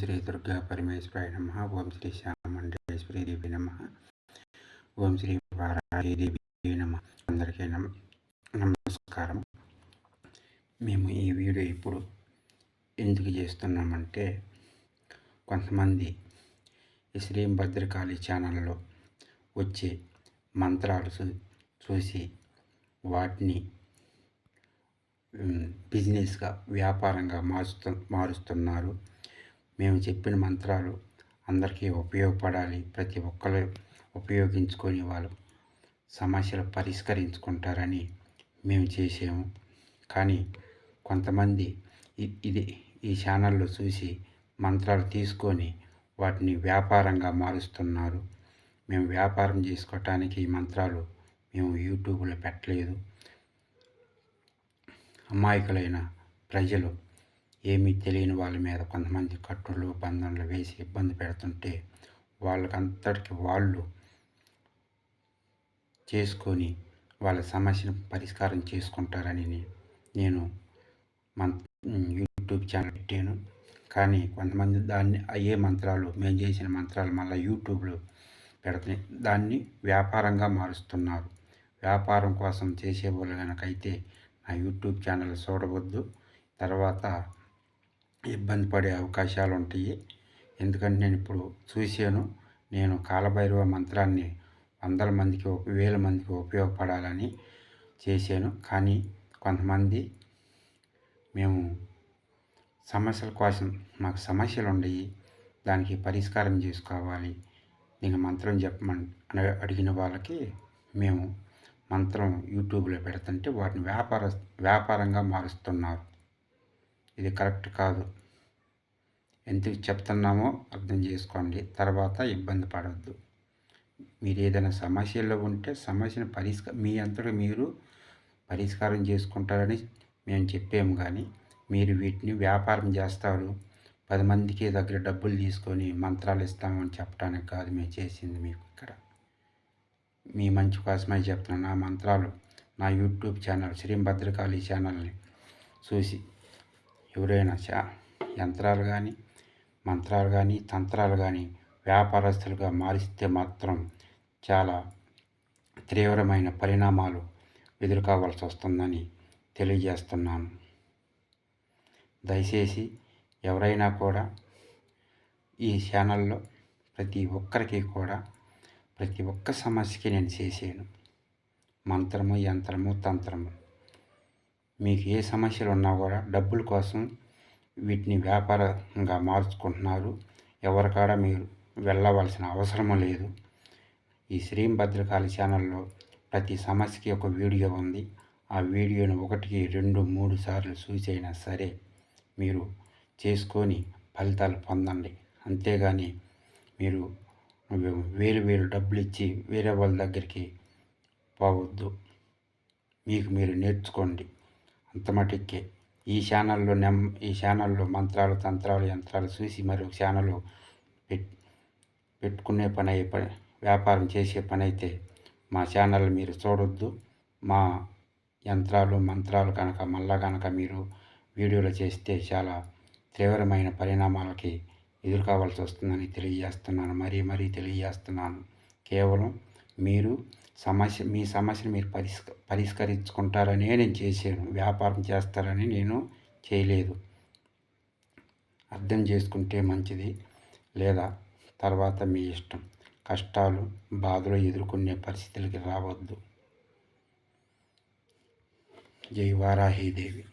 శ్రీ దుర్గా పరమేశ్వరాయ నమ. ఓం శ్రీ శ్యామండేశ్వరి దేవి నమ. ఓం శ్రీ దేవి నమ. అందరికీ నమ నమస్కారం. మేము ఈ వీడియో ఇప్పుడు ఎందుకు చేస్తున్నామంటే కొంతమంది ఈ శ్రీ భద్రకాళి ఛానల్లో వచ్చే మంత్రాలు చూసి వాటిని బిజినెస్గా వ్యాపారంగా మారుస్తు మారుస్తున్నారు. మేము చెప్పిన మంత్రాలు అందరికీ ఉపయోగపడాలి. ప్రతి ఒక్కరు ఉపయోగించుకొని వాళ్ళు సమస్యలు పరిష్కరించుకుంటారని మేము చేసాము కానీ కొంతమంది ఇది ఈ ఛానల్లో చూసి మంత్రాలు తీసుకొని వాటిని వ్యాపారంగా మారుస్తున్నారు. మేము వ్యాపారం చేసుకోవటానికి ఈ మంత్రాలు మేము యూట్యూబ్లో పెట్టలేదు. అమాయకులైన ప్రజలు ఏమీ తెలియని వాళ్ళ మీద కొంతమంది కట్టులు బంధనలు వేసి ఇబ్బంది పెడుతుంటే వాళ్ళకంతటికి వాళ్ళు చేసుకొని వాళ్ళ సమస్యను పరిష్కారం చేసుకుంటారని నేను మన యూట్యూబ్ ఛానల్ పెట్టాను. కానీ కొంతమంది దాన్ని అయ్యే మంత్రాలు మేము చేసిన మంత్రాలు మళ్ళీ యూట్యూబ్లో పెడుతున్నాయి. దాన్ని వ్యాపారంగా మారుస్తున్నారు. వ్యాపారం కోసం చేసేవాళ్ళు కనుకైతే నా యూట్యూబ్ ఛానల్ చూడవద్దు. తర్వాత ఇబ్బంది పడే అవకాశాలు ఉంటాయి ఎందుకంటే నేను ఇప్పుడు చూశాను నేను కాలభైరవ మంత్రాన్ని వందల మందికి వేల మందికి ఉపయోగపడాలని చేశాను. కానీ కొంతమంది మేము సమస్యల కోసం మాకు సమస్యలు ఉండయి దానికి పరిష్కారం చేసుకోవాలి నేను మంత్రం చెప్పమని అడిగిన వాళ్ళకి మేము మంత్రం యూట్యూబ్లో పెడుతుంటే వాటిని వ్యాపార వ్యాపారంగా మారుస్తున్నారు. ఇది కరెక్ట్ కాదు. ఎందుకు చెప్తున్నామో అర్థం చేసుకోండి. తర్వాత ఇబ్బంది పడవద్దు మీరు ఏదైనా సమస్యల్లో ఉంటే సమస్యను పరిష్క మీ అంతటా మీరు పరిష్కారం చేసుకుంటారని మేము చెప్పాము కానీ మీరు వీటిని వ్యాపారం చేస్తారు. పది మందికి దగ్గర డబ్బులు తీసుకొని మంత్రాలు ఇస్తామని చెప్పడానికి కాదు మేము చేసింది మీకు ఇక్కడ. మీ మంచి కోసమే చెప్తున్నాను. నా మంత్రాలు నా యూట్యూబ్ ఛానల్ శ్రీ భద్రకాళి ఛానల్ని చూసి ఎవరైనా చా యంత్రాలు కానీ మంత్రాలు కానీ తంత్రాలు కానీ వ్యాపారస్తులుగా మారిస్తే మాత్రం చాలా తీవ్రమైన పరిణామాలు ఎదుర్కోవాల్సి వస్తుందని తెలియజేస్తున్నాను. దయచేసి ఎవరైనా కూడా ఈ ఛానల్లో ప్రతి ఒక్కరికి కూడా ప్రతి ఒక్క సమస్యకి నేను చేసాను. మంత్రము యంత్రము తంత్రము. మీకు ఏ సమస్యలు ఉన్నా కూడా డబ్బుల కోసం వీటిని వ్యాపారంగా మార్చుకుంటున్నారు. ఎవరికాడ మీరు వెళ్ళవలసిన అవసరము లేదు. ఈ శ్రీ భద్రకాళి ఛానల్లో ప్రతి సమస్యకి ఒక వీడియో ఉంది. ఆ వీడియోను ఒకటికి రెండు మూడు సార్లు చూసైనా సరే మీరు చేసుకొని ఫలితాలు పొందండి. అంతేగాని మీరు వేలు వేలు డబ్బులు ఇచ్చి వేరే వాళ్ళ దగ్గరికి పోవద్దు. మీకు మీరు నేర్చుకోండి. అంత మటుకే ఈ ఛానల్లో నెమ్ ఈ ఛానల్లో మంత్రాలు తంత్రాలు యంత్రాలు చూసి మరి ఛానల్ పెట్ పెట్టుకునే పని అయ్యే పని వ్యాపారం చేసే పని అయితే మా ఛానల్ మీరు చూడొద్దు. మా యంత్రాలు మంత్రాలు కనుక మళ్ళా కనుక మీరు వీడియోలు చేస్తే చాలా తీవ్రమైన పరిణామాలకి ఎదుర్కోవాల్సి వస్తుందని తెలియజేస్తున్నాను. మరీ మరీ తెలియజేస్తున్నాను. కేవలం మీరు సమస్య మీ సమస్యను మీరు పరిష్క పరిష్కరించుకుంటారనే నేను చేశాను. వ్యాపారం చేస్తారని నేను చేయలేదు. అర్థం చేసుకుంటే మంచిది లేదా తర్వాత మీ ఇష్టం. కష్టాలు బాధలు ఎదుర్కొనే పరిస్థితులకి రావద్దు. జై వారాహీదేవి